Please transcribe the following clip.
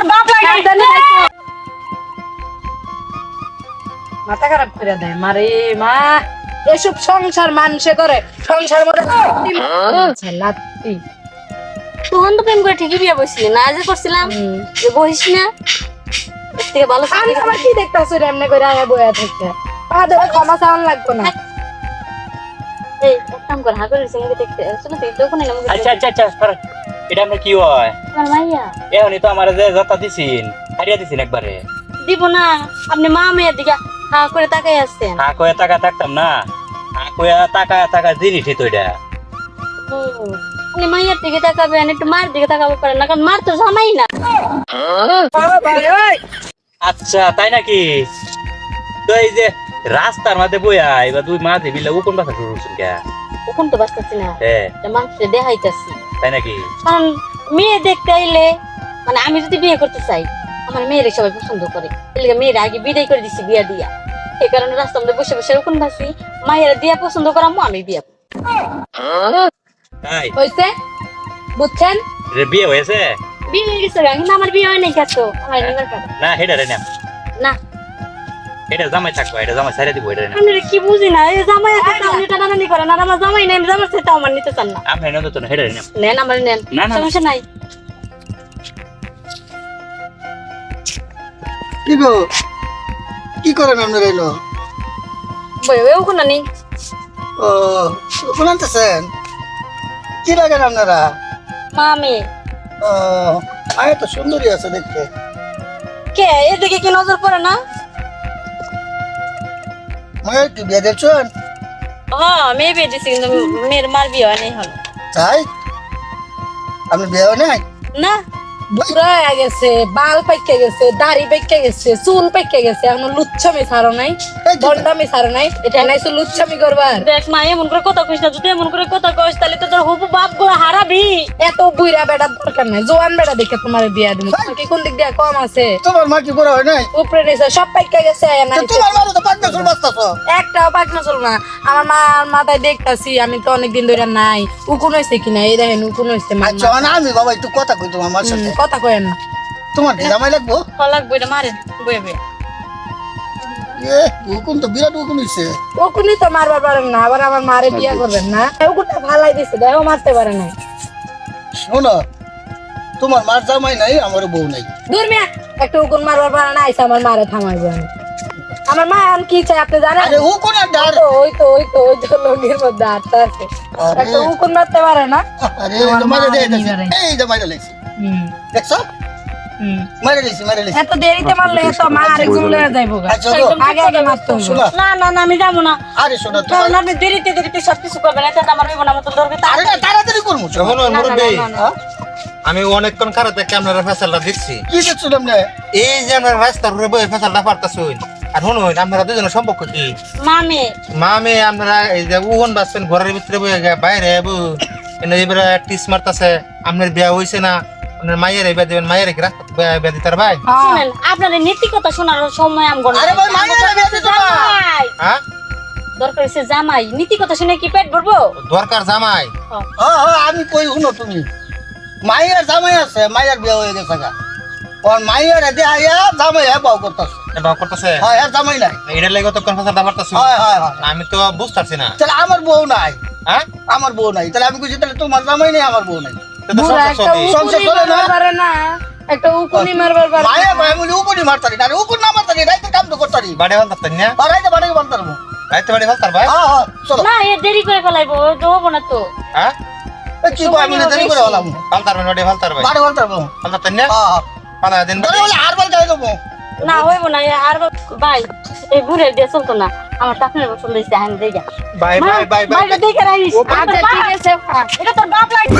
তোর বাপ লাগে মাথা খারাপ করে দেয় মারে মা। এসব সংসার মানুষে করে সংসার মধ্যে লাত্তি। তখন তো প্রেম করে ঠিকই বিয়ে বসছিলি না যে করছিলাম। যে বহিস না। থেকে ভালো আমি আবার কি দেখতাছ এমনি করে আয়া বয়া থেকে? পা ধরে ক্ষমা চাওয়ান লাগবো না। এই কাম কর হা করে সঙ্গে দেখতে চলো তুই তো ওখানে আচ্ছা আচ্ছা আচ্ছা। এটা আমরা কি হয়? এখনই তো আমার যে দিছিন হারিয়া দিছিন একবারে। দিব না আপনি মা মেয়ের দিকে হা করে তাকাই আসছেন হা কয়ে টাকা থাকতাম না। হা কয়ে টাকা টাকা জিনিস তো এটা। আপনি দিকে তাকাবেন একটু মার দিকে তাকাবো পারেন না কারণ মার তো জামাই না। আচ্ছা তাই নাকি? তো এই যে রাস্তার মাঝে বইয়া এবার তুই মাঝে বিলে কোন বাসা শুরু করছেন কে কখন তো বাঁচতেছি না। হ্যাঁ। মানুষকে দেখাইতেছি। তাই নাকি? কারণ মেয়ে দেখতে আইলে মানে আমি যদি বিয়ে করতে চাই আমার মেয়েরে সবাই পছন্দ করে। মেয়েরা আগে বিদায় করে দিছি বিয়া দিয়া। এই কারণে রাস্তা মধ্যে বসে বসে এরকম ভাসি মায়েরা দিয়া পছন্দ করা আমি বিয়া হইছে? বুঝছেন? বিয়ে হয়েছে? বিয়ে হয়ে গেছে আমার বিয়ে হয় নাই আমার না হেডা রে না। না। এটা জামাই থাকব এটা জামাই সাইডে দিব এটা আমি কি বুঝি না? এই জামাই আছে তাও এটা নানানি করে না আমার জামাই নাই জামাই সেটা আমার নিতে চান না। আমি হেন তো হেডা রে না নেন আমার নেন না, না। সমস্যা নাই। কি গো? কি করেন আপনারা এলো? বই বই ওখানে নেই। ও শুনাতেছেন কি লাগেন আপনারা? মামি ও মায়ের তো সুন্দরী আছে দেখতে। কে? এদিকে কি নজর পড়ে না? মায়ের তুই বিয়ে দেখছেন হ্যাঁ মেয়ে বিয়ে দিছি কিন্তু মেয়ের মার বিয়ে হয় নাই হলো তাই? আপনি বিয়ে নাই? না। বুড়া গেছে বাল পাইকে গেছে দাড়ি পাইকে গেছে চুল পাইকে গেছে এখন লুচ্ছামি ছাড়ো নাই দণ্ডামি ছাড়ো নাই এটা নাইছো লুচ্ছামি করবার। দেখ মা এমন করে কথা কইস না যদি এমন করে কথা কইস তাহলে তো তোর হুবু বাপগুলো হারাবি। এত বুইরা বেড়ার দরকার নাই জোয়ান বেড়া দেখে তোমার বিয়া দিন কি কোন দিক দিয়ে কম আছে? তোমার মা কি বড় হয় নাই? উপরে নিচে সব পাইকা গেছে তোমার মা তো পাঁচ বছর বাঁচতেছ। একটাও পাকনা চল না আমার মা মাথায় দেখতাছি আমি তো ধরে নাই। উকুন কিনা এই দেখেন উকুন হয়েছে আচ্ছা না আমি বাবা একটু কথা কই তোমার মার সাথে। কথা কয়েন না তোমার কি জামাই লাগবো? হলাক বইটা মারেন বইয়ে বইয়ে। এ হুকুম তো বিরাট হুকুম হইছে। উকুনই তো মারবার পারেন না আবার আমার মারে বিয়া করবেন না। উকুনটা ভালাই দিছে দেখো মারতে পারে না শোনো তোমার মার জামাই নাই আমার বউ নাই। দূর মিয়া একটা উকুন মারবার পারে না আইসা আমার মারে থামাইবে আমি। আমার মা এখন কি চাই আপনি জানেন? আরে আর ডার? ওই তো ওই তো ওই তো লোকের মধ্যে আটটা আছে। একটা উকুন মারতে পারে না? আরে আমার দে এই যে হুম। দেখছ? হুম। মারে লেছি মারে লেছি এত দেরিতে মারলে তো মা আরেকজন লয়ে যাইবো গা। আচ্ছা গো, আগে আগে মারতে না না না আমি যাব না। আরে শোনো কারণ আপনি দেরিতে দেরিতে সব কিছু করবেন এটা আমার বিবন আমার তো দরকার আরে না তাড়াতাড়ি করব শোনো। না, না, মুরব্বী। না, না, না। আমি অনেকক্ষণ খারাপ থেকে আপনারা ফেসালটা দিচ্ছি কি দেখছ আপনি এই যে আপনার রাস্তার উপরে বই ফেসালটা পারতাছুন আর শুনুন আপনারা দুজনের সম্পর্ক কি? মামি। আপনারা এই যে উহন বাঁচবেন ঘরের ভিতরে বাইরে এনে এবারে টিস মারতাছে আপনার বিয়া হইছে না আপনার মায়ের এবার দিবেন মায়ের কি রাস্তা বিয়া দিতার ভাই? শুনেন নীতি কথা শোনার সময় আমি গণ আরে ভাই, মায়েরা বিয়ে দিতে না। জামাই। হ্যাঁ? দরকার জামাই। নীতি কথা শুনে কি পেট ভরবো? দরকার জামাই। হ্যাঁ। হ্যাঁ আমি কই শুনো তুমি? মায়ের জামাই আছে মায়ের বিয়ে হয়ে গেছে গা। ওর মায়ের এতে আইয়া জামাই হ্যাঁ বাউ করতেছে। করতেছে? হ্যাঁ হ্যাঁ জামাই নাই। এটা লাগে তখন ফেসালটা পারতাছি হয় হয় হয়। আমি তো বুঝতে পারছি না। তাহলে আমার বউ নাই। হ্যাঁ? আমার বউ নাই। তাহলে আমি কইছি তাহলে তোমার জামাই নেই আমার বউ নাই। তো তো সংসার চলে। না? পারে না। একটা উকুনি মারবার পারে না। বলি উকুনি মারতারি না উকুন না মারতারি রাইতে কাম তো করতারি। বাড়ি ফেলতার না? আর রাইতে বাড়ি রাইতে বাড়ি ভাই হ্যাঁ হ্যাঁ চলো। না এ দেরি করে ফেলাইবো ও তো না তো। হ্যাঁ? কি কয় আমি দেরি করে ভাই বাড়ি ভাই বাড়ি না? হ্যাঁ। পাঁচ দিন ধরে বলে আর বল যাই দেবো। না হইব না এ আর ভাই এই ঘুরে দিয়ে চলতো না। আমার আপনার পছন্দ হ্যাঁ আমি যা। বাই বাই বাই বাই দেখে রাখিস। আচ্ছা ঠিক আছে এটা তোর বাপ লাগে